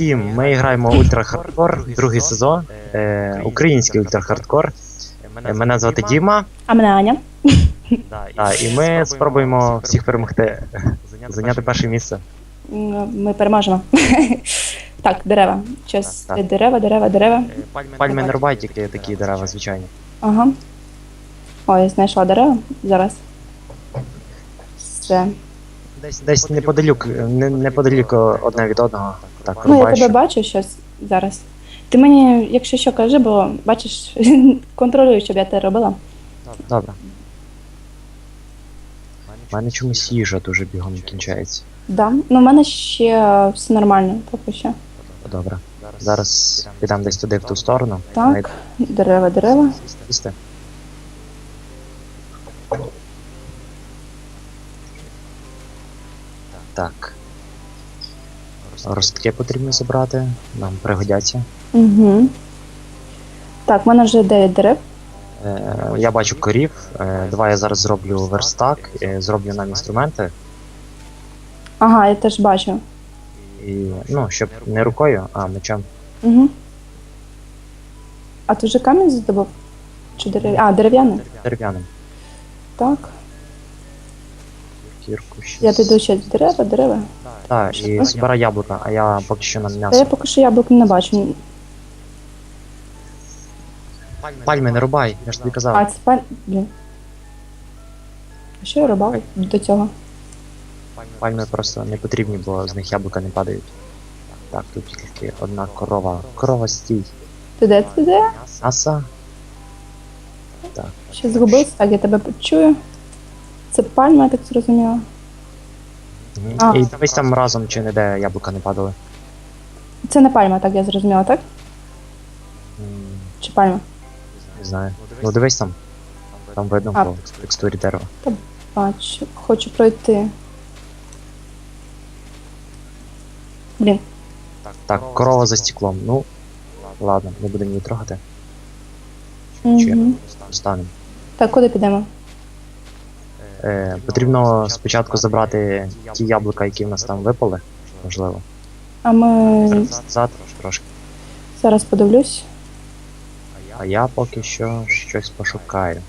Привіт! Ми граємо Ультра Хардкор, другий сезон, е, український Ультра Хардкор. Е, Мене звати Діма, А мене Аня. та, і ми спробуємо всіх перемогти, зайняти перше місце. Ми переможемо. так, дерева. Щось Так, так. дерева, дерева, дерева. Пальми не рубай, тільки такі дерева, звичайні. Ага. О, я знайшла дерева. Зараз. Все. Десь, десь неподалік, не, неподалік одне від одного. Так, Ну, я тебе бачу щось зараз. Ти мені, якщо що, кажи, бо бачиш, контролюю, щоб я те робила. Добре. У мене чомусь їжа дуже бігом кінчається. Да. Ну, в мене ще все нормально, поки що. Добре. Зараз підемо десь туди, в ту сторону. Так, дерева, дерева. Сісти. Так. Ростки потрібно забрати, нам пригодяться. Угу. Так, в мене вже 9 дерев. Е, я бачу корів. Е, давай я зараз зроблю верстак, е, зроблю нам інструменти. Ага, я теж бачу. І, ну, щоб не рукою, а мечем. Угу. А ти вже камінь здобув? Чи дерев... А, дерев'яний? Дерев'яним. Так. Кірку щось. Я піду ще дерева, дерева. Так, і збирай яблука, а я поки що на Та я м'ясо. поки що яблук не бачу. Пальми не рубай, я ж тобі казав. А, це паль... Блін. А що я рубала до цього? Пальми просто не потрібні, бо з них яблука не падають. Так, тут тільки одна корова. Корова стій. Ти де? Ти де? Аса. Ще згубився? Так, я тебе почую. Це пальма, я так зрозуміла. Мгм. А. І дивись там разом чи не де яблука не падали. Це не пальма, так я зрозуміла, так? М, Чи пальма? Не знаю. Ну дивись там. Там видно А. по текстурі дерева. Бачу. Хочу пройти. Блін. Так, корова за стеклом. Ну, ладно, не будемо її трогати. Чи Угу. встанемо. Так, куди підемо? Е, потрібно спочатку забрати ті яблука, які в нас там випали, можливо. А ми Назад трошки. зараз подивлюсь. А я поки що щось пошукаю.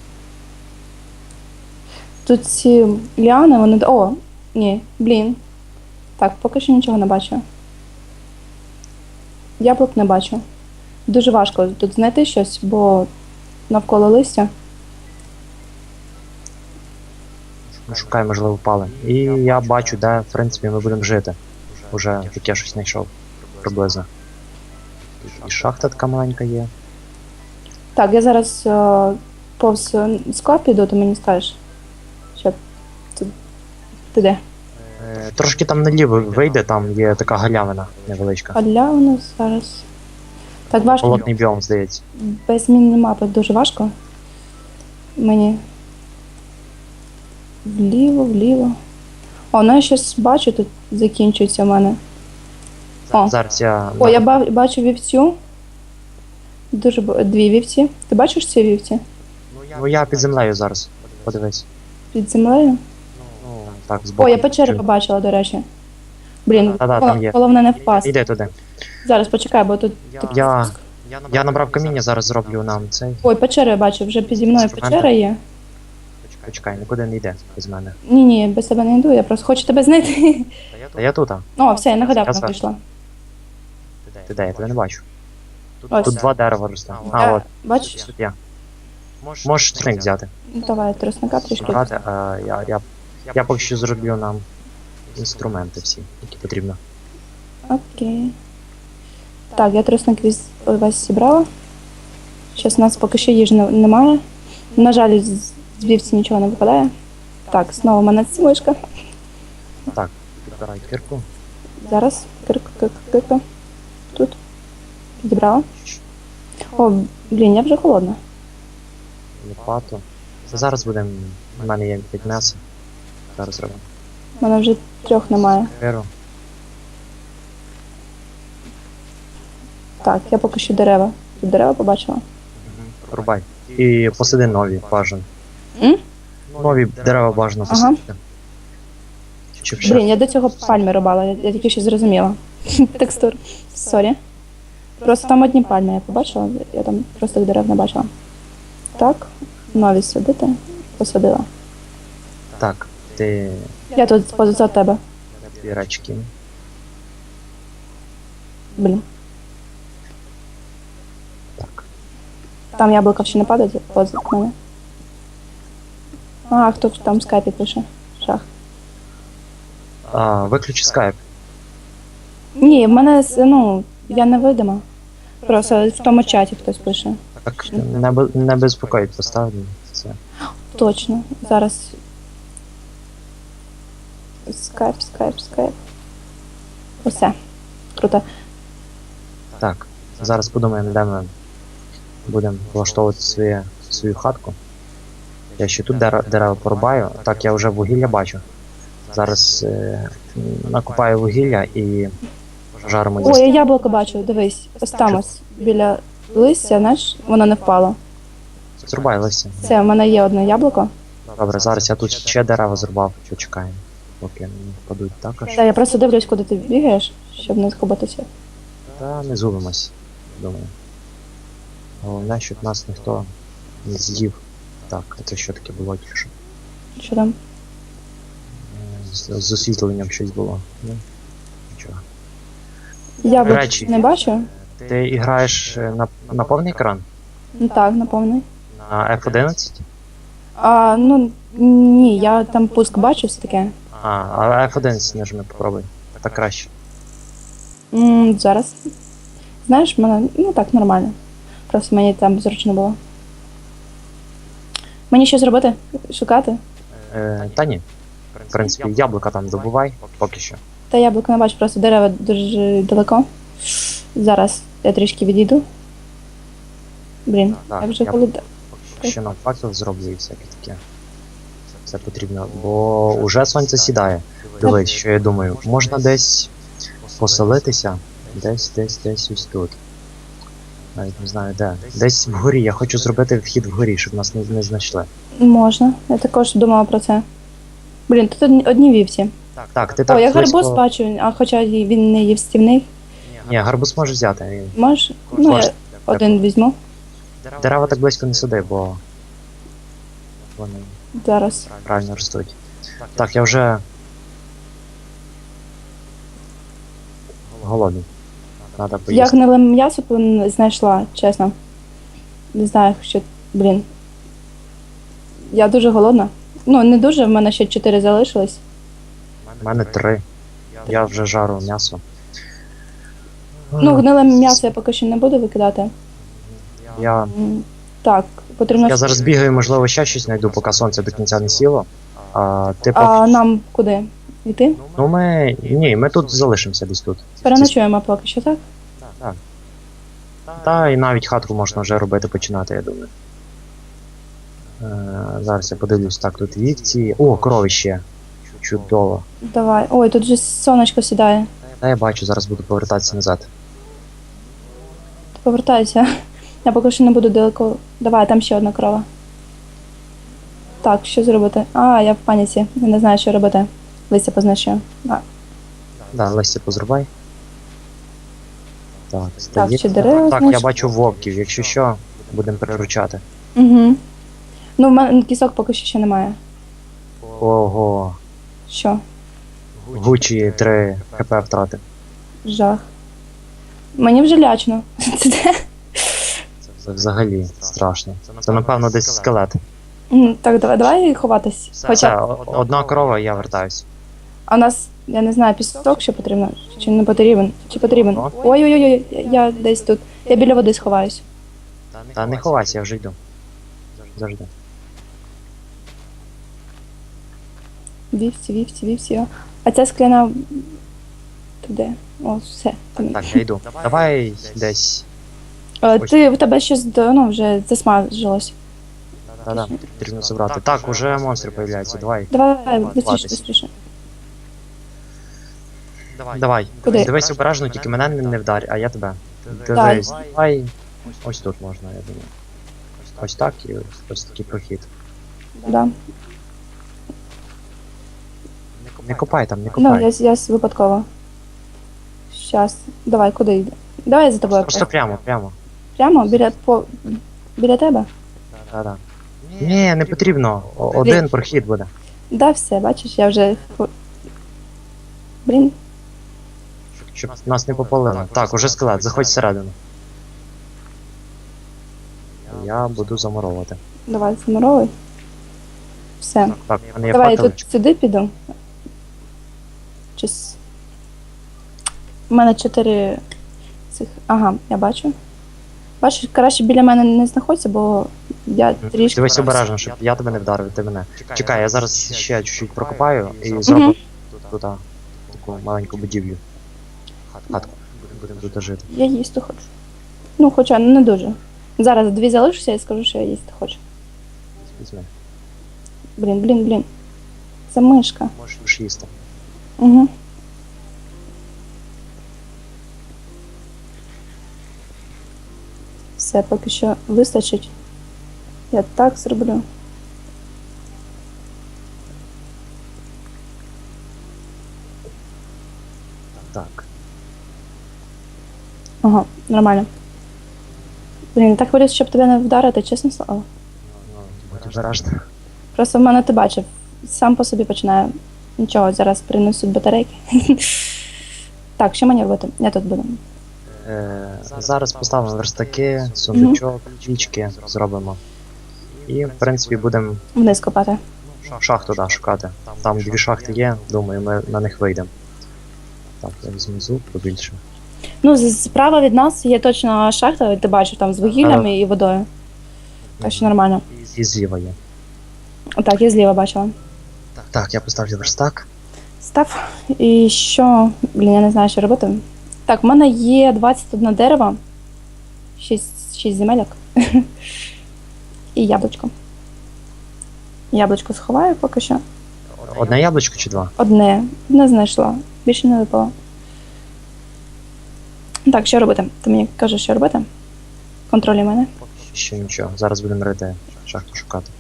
Тут ці ліани, вони. О, ні, блін. Так, поки що нічого не бачу. Яблук не бачу. Дуже важко тут знайти щось, бо навколо листя. Шукаю, можливо, впали. І я бачу, де, в принципі, ми будемо жити. Уже таке щось знайшов приблизно. І шахта така маленька є. Так, я зараз е, повз е, склад піду, ти мені скажеш. Щоб. Ти де? Е, Трошки там наліво вийде, там є така галявина невеличка. Галявину зараз. Так важко. Холодний біом, здається. Без зміни мапи дуже важко. Мені. Вліво, вліво. О, ну я щось бачу, тут закінчується в мене. О. Зараз я. О, я ба- бачу вівцю. Дуже б- дві вівці. Ти бачиш ці вівці? Ну я під землею зараз. Подивись. Під землею? Ну, так, збоку. О, я печери побачила, до речі. Блін, Та-да, там є. головне не впасти. Іди туди. Зараз почекай, бо тут. такий Я- спуск. Я набрав каміння, зараз зроблю нам цей. Ой, печери я бачу, вже піді мною Інструменти. печера є. Почекай, нікуди не йде без мене. Ні, ні, без тебе не йду, я просто хочу тебе знайти. Та я тут, а. О, все, я на галявину зверху. прийшла. Ти де, я тебе не бачу. Ось. Тут два дерева росте. А, Я- от, Бачиш? тут я. Можеш тринк взяти. Ну, Давай, тростника трішки. Брати, а я, я, я поки що зроблю нам інструменти всі, які потрібно. Окей. Так, я тросник віз весь зібрала. Зараз у нас поки що їжі не- немає. На жаль, з з вівці нічого не випадає. Так, знову в мене мишка. Підбирай кирку. Зараз. Кирка, кирка, кирка. Тут. Підібрала. О, блін, я вже холодна. лопату. Це зараз будемо. У мене є під м'ясо. Зараз зробимо. У мене вже трьох немає. Киру. Так, я поки що дерева. Тут дерева побачила. Рубай. І посади нові, бажано. М? Нові дерева бажано Ага. ще? Блін, я до цього пальми рубала, я, я тільки що зрозуміла. текстур. Сорі. Просто там одні пальми я побачила, я там просто дерев не бачила. Так, нові садити, посадила. Так, ти Я тут поза тебе. дві. Блін. Так. Там яблука ще не падають поза мене. А, хто там в скайпі пише? Шах. А, виключи скайп. Ні, в мене ну, я невидима. Просто в тому чаті хтось пише. Так, не, не безпокоїть, поставлю. Це. Точно. Зараз. Скайп, скайп, скайп. Усе. Круто. Так, зараз подумаємо, де ми будемо влаштовувати своє, свою хатку. Я ще тут дерева порубаю. Так, я вже вугілля бачу. Зараз е, накопаю вугілля і жаримо їсти. я яблуко бачу, дивись. Ось там ось. Біля листя, знаєш, воно не впало. Зрубай листя. Все, в мене є одне яблуко. Добре, зараз я тут ще дерева зрубав, почекаємо. Поки не впадуть також. Та я просто дивлюсь, куди ти бігаєш, щоб не згубитися. Та не згубимось, думаю. Головне, щоб нас ніхто не з'їв. Так, це що таке було тільки що? Там? З, з освітленням щось було. Ну, нічого. Яблук речі. не бачу. Ти граєш е, на, на повний екран? Ну так, на повний. На F11? А, ну ні, я там пуск бачу все таке. А, а F11 нажми, попробуй. Так краще. М, зараз. Знаєш, в мене ну так, нормально. Просто мені там зручно було. Мені що зробити? Шукати? Е, та ні. В принципі, яблука там добувай, поки що. Та яблука не бачу, просто дерева дуже далеко. Зараз я трішки відійду. Блін, Так, я вже я- коли. Що нам факел зроблю і всяке таке. Це потрібно, бо уже сонце сідає. Дивись, що я думаю, можна десь поселитися, десь, десь, десь ось тут. Навіть не знаю де. Десь вгорі. Я хочу зробити вхід вгорі, щоб нас не, не знайшли. Можна. Я також думала про це. Блін, тут одні, одні вівці. Так, ти так О, я близько- гарбуз бачу, а хоча й він не їстівний. Ні, гарбуз можеш взяти. Він- Можеш? Ну, я один візьму. Дерева так близько не сади, бо вони Зараз. правильно ростуть. Так, я вже. Голодний. Я поїсти. гниле м'ясо знайшла, чесно. Не знаю, що. Блін. Я дуже голодна. Ну, не дуже, в мене ще чотири залишилось. У мене три. Я вже жару м'ясо. Ну, гниле м'ясо я поки що не буду викидати. Я, Так, потрібно. я зараз бігаю, можливо, ще щось знайду, поки сонце до кінця не сіло. А ти поки. А нам куди? Йти? Ну ми. Ні, ми тут залишимося десь тут. Переночуємо поки що, так? Так. Та і навіть хатку можна вже робити починати, я думаю. Е, зараз я подивлюсь, так, тут вівці. О, корови ще. Чудово. Давай. Ой, тут же сонечко сідає. Та я бачу, зараз буду повертатися назад. Ти повертайся. Я поки що не буду далеко. Давай, там ще одна крова. Так, що зробити? А, я в паніці. Я не знаю, що робити. Листя позначаю. А, Да, листя позрубай. Так, Так, здається. дерева, Так, я значить. бачу вовків, якщо що, будемо приручати. Угу. Ну, в мене кісок поки що ще немає. Ого, Що? Гучі 3 хп втратив. Жах. Мені вже лячно. Це де? Це взагалі страшно. Це напевно десь скелет. М, Так, давай, давай ховатись. Все, Хоча одна корова, і я вертаюсь. А у нас, я не знаю, пісок ще потрібно, чи не потрібен, чи потрібен. Ой-ой-ой, я- я десь тут. Я біля води сховаюсь. Та не ховайся, я вже йду. Завжди. Вівці, вівці, вівці. А ця скляна. Туди. О, все. Там. Так, я йду. Давай десь. Е, Ти в тебе щось ну, вже засмажилось. Та-да, потрібно забрати. Так, уже монстри появляються, давай. Давай, быстріше, быстріше. Давай. Куди? Дивись обережно, тільки мене не, не вдарь, а я тебе. Дивись, давай. Ось тут можна, я думаю. Ось так і ось, ось такий прохід. Да. Не копай там, не Ну, я, я с- випадково. Щас. Давай, куди йде? Давай я за тобою. Просто прямо, прямо. Прямо біля по біля тебе? Да-да. Ні, не потрібно. О- Один прохід буде. Да, все, бачиш, я вже. фу- Блін, Щоб нас не попалило. Так, уже скелет, заходь всередину. Я буду замуровувати. давай замуровуй. Все. Так, в мене є Давай я тут сюди піду. Чи... с- У мене чотири цих. Ага, я бачу. Бачиш, краще біля мене не знаходься, бо я трішки. Дивись обережно, щоб я тебе не вдарив, ти мене. Чекай, я зараз ще чуть-чуть прокопаю і зроблю тут а, таку маленьку будівлю. Хатку. Будемо тут жити. Я їсти хочу. Ну, хоча не дуже. Зараз дві залишуся і скажу, що я їсти хочу. Візьми. Блін, блін, блін. Це мишка. Можеш їсти. Угу. Все, поки що вистачить. Я так зроблю. Так. Ага, нормально. Блін, так хвилююсь, щоб тебе не вдарити, чесне слово. Просто в мене ти бачив. Сам по собі починаю. Нічого, зараз принесуть батарейки. так, що мені робити? Я тут буду. Е, зараз поставимо верстаки, сундучок, пічки зробимо. І, в принципі, будемо Вниз копати. шахту да, шукати. Там дві шахти є, думаю, ми на них вийдемо. Так, я візьму зуб побільше. Ну, з- справа від нас є точно шахта, ти бачив там з вугіллями і водою. Так що нормально. І зліва є. Так, я зліва бачила. Так, я поставлю верстак. Став. І що? Блін, я не знаю, що робити. Так, в мене є 21 дерево, 6, 6 земельок. І яблучко. Яблучко сховаю поки що. Одне яблучко чи два? Одне. Одне знайшла. Більше не випало. Так, що робити? Ти мені кажеш, що робити? Контролюй мене. Ще нічого. Зараз будемо рити шахту шукати.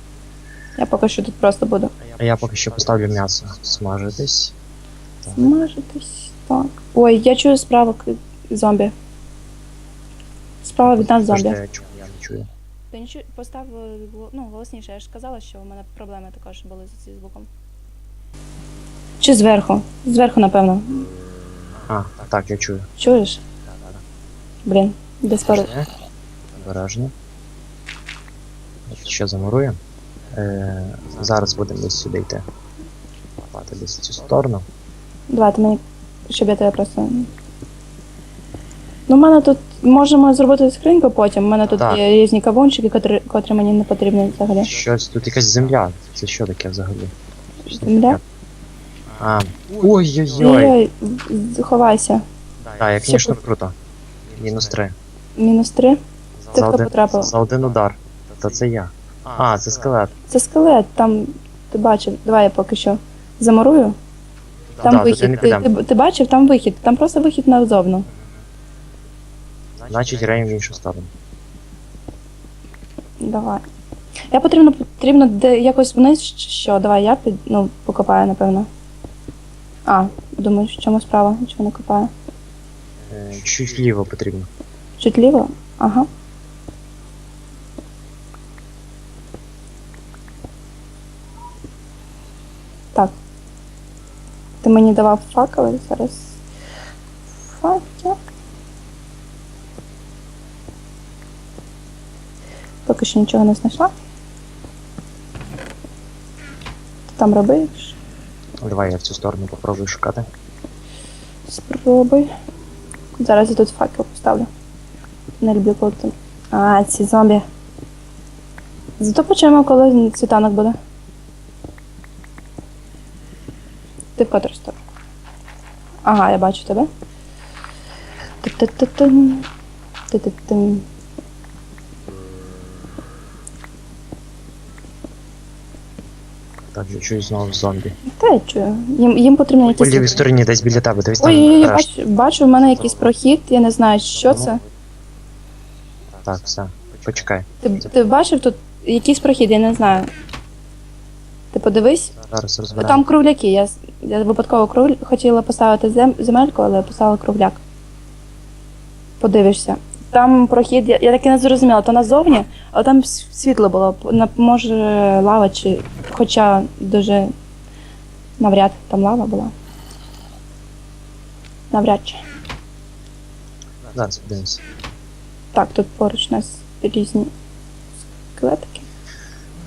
Я поки що тут просто буду А я поки що поставлю м'ясо смажитись. смажитись. Так. Ой, я чую справа зомбі. Справа від нас зомбі. Я чую, я не чую. Ти нічого постав е, ну, голосніше, я ж казала, що у мене проблеми також були з зі звуком. Чи зверху? Зверху, напевно. А, так, я чую. Чуєш? Блін, де скоро. Обережно. Ще замуруємо. Е, зараз будемо десь сюди йти. Лапати десь в цю сторону. Давайте мені, щоб я тебе просто. Ну, в мене тут можемо зробити скриньку потім. У мене тут Так. є різні кавунчики, котрі, котрі мені не потрібні взагалі. Щось тут якась земля. Це що таке взагалі? Що це Земля? таке? А, ой-ой-ой. Ой-ой, з- ховайся. Так, Ще звісно, круто. Мінус три. Мінус три. Ти За хто один, потрапив? за один удар. Та це я. А, це скелет. Це скелет, там ти бачив. Давай я поки що замурую. Там да, вихід. Ти, ти, ти бачив, там вихід. Там просто вихід назовну. Значить, граємо в іншу сторону. Давай. Я потрібно потрібно де якось вниз, чи що? Давай я під ну, покопаю, напевно. А, думаю, в чому справа? Чого не копаю? Е, чуть ліво потрібно. Чуть ліво? Ага. Так. Ти мені давав факели зараз. Факел. Поки що нічого не знайшла. Ти там робиш? Давай я в цю сторону попробую шукати. Спробуй. Зараз я тут факел поставлю. Не люблю коли там. А, ці зомбі. Зато почнемо, коли світанок буде. Ти в котру сторону. Ага, я бачу тебе. Ти-ти-ти-тим. Ти-ти-тим. Так, я чую знову зомбі. Та чую. Їм, їм потрібно По якісь. лівій стороні десь біля тебе, там. Ой, ой, ой, бачу, бачу, в мене якийсь прохід, я не знаю, що це. Так, все. Почекай. Ти, ти бачив тут якийсь прохід, я не знаю. Ти подивись, Зараз розберемо. там кругляки. Я, я випадково круг... хотіла поставити зем... земельку, але поставила кругляк. подивишся. Там прохід, я, я так і не зрозуміла, то назовні, але там с- світло було. На- Може лава чи. Хоча дуже навряд там лава була. Навряд чи. Зараз подивимося. Так, тут поруч у нас різні скелетики.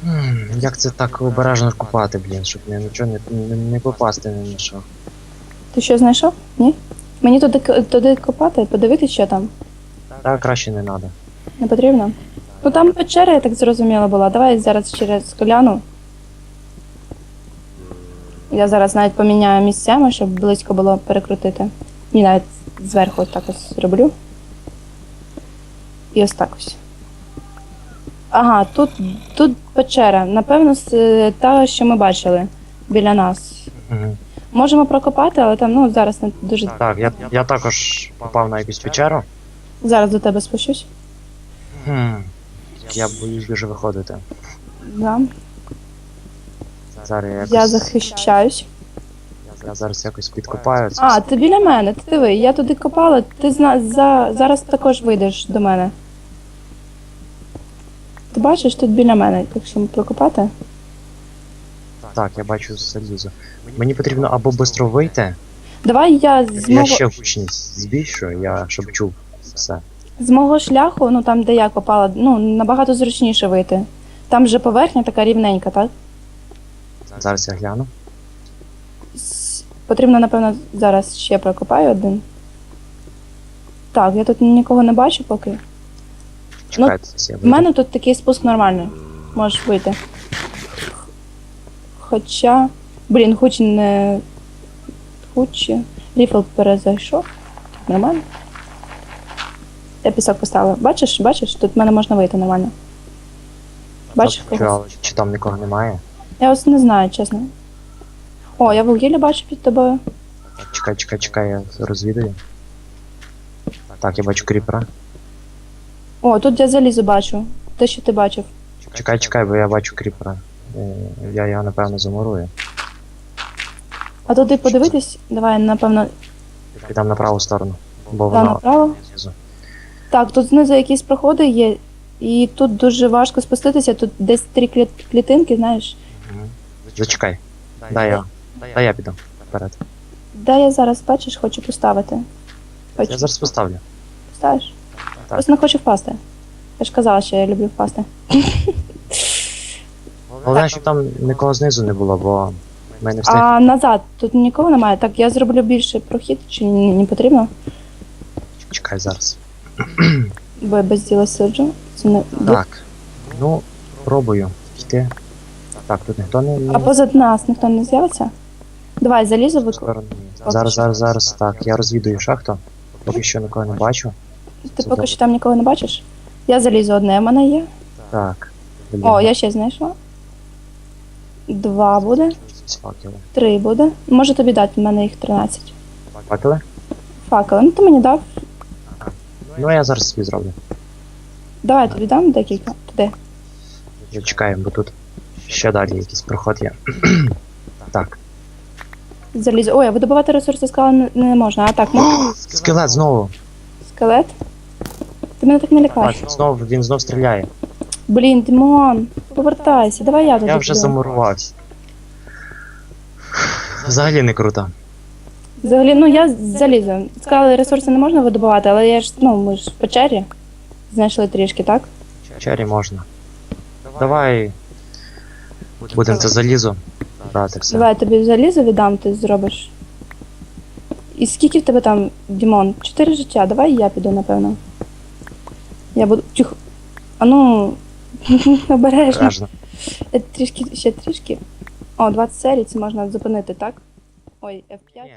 М, Як це так обережно купати, блін, щоб не, нічого не, не, не попасти ні на що. Ти що знайшов? Ні? Мені туди, к- туди копати, подивитися, що там. Так краще не треба. Не потрібно? Ну там печера, я так зрозуміла, була. Давай зараз через коляну. Я зараз навіть поміняю місцями, щоб близько було перекрутити. І навіть зверху ось так ось зроблю. І ось так ось. Ага, тут, тут печера. Напевно, е, та, що ми бачили біля нас. Угу. Можемо прокопати, але там ну, зараз не дуже. Так, я, я також попав на якусь печеру. Зараз до тебе спущусь. Хм. Я боюсь дуже виходити. Да. Зараз я якось. Я захищаюсь. Я зараз якось підкопаю. це А, все. ти біля мене, ти диви, я туди копала, ти зна... за... зараз також вийдеш до мене. Ти бачиш тут біля мене, якщо прокопати? Так, я бачу залізо. Мені потрібно або швидко вийти. Давай я Я з мого, ще гучність збільшую, я щоб чув все. з мого шляху, ну там, де я копала, ну набагато зручніше вийти. Там же поверхня така рівненька, так? Зараз я гляну. Потрібно, напевно, зараз ще прокопаю один. Так, я тут нікого не бачу поки. Чекайте, зараз я У мене тут такий спуск нормальний. Можеш вийти. Хоча. Блін, хуч не. Хуч. Ріфл перезайшов. Нормально. Я пісок поставила. Бачиш, бачиш, тут в мене можна вийти нормально. Бачиш Чи, когось? чи там нікого немає? Я ось не знаю, чесно. О, я вугілля бачу під тобою. Чекай, чекай, чекай, я розвідую. Так, я бачу кріпера. О, тут я залізо бачу. Те, що ти бачив. Чекай, чекай, бо я бачу кріпера. Е, Я його напевно замурую. А туди подивитись? Давай, напевно, Підам на праву сторону. Бо та воно направо. знизу. Так, тут знизу якісь проходи є, і тут дуже важко спуститися, тут десь три клітинки, знаєш. Зачекай. Дай я. Дай я піду вперед. Де я зараз, бачиш, хочу поставити. Хочу. Я зараз поставлю. Поставиш? Так. Просто не хочу впасти. Я ж казала, що я люблю впасти. Головне, щоб там нікого знизу не було, бо ми не. А назад тут нікого немає. Так, я зроблю більше прохід, чи ні, не потрібно, Чекай зараз. бо я без діла сиджу. Це не... Так. Ну, пробую йти. Так, тут ніхто не. А позад нас ніхто не з'явиться? Давай, залізу вик... Сторони. Зараз, зараз, зараз. Так, я розвідую шахту. Поки що нікого не бачу. Ти поки що там нікого не бачиш? Я залізу одне, в мене є. Так. О, я ще знайшла. Два буде. факели. Три буде. Можу тобі дати, в мене їх 13. Факели? Факели. Ну ти мені дав. Ну, я зараз собі зроблю. Давай тобі дам декілька. Туди. Зачекаємо, бо тут ще далі якийсь проход є. Так. Залізу. Ой, а видобувати ресурси скали не, не можна. А так, можна? Скелет знову. Скелет. Ти мене так не лякаєш. Бачу, знов, він знов стріляє. Блін, Димон, повертайся, давай я туди. Я вже піду. замурувався. Взагалі не круто. Взагалі, ну я залізу. Скали ресурси не можна видобувати, але я ж, ну, ми ж в печері. Знайшли трішки, так? Чері можна. Давай. Будемо це залізо. брати все. Давай я тобі залізо віддам, ти зробиш. І скільки в тебе там, Дімон? Чотири життя. Давай я піду, напевно. Я буду. Тихо. А ну. Обережно. Обережно. Е, Трішки, ще трішки. О, 20 серій, це можна зупинити, так? Ой, F5. Ні,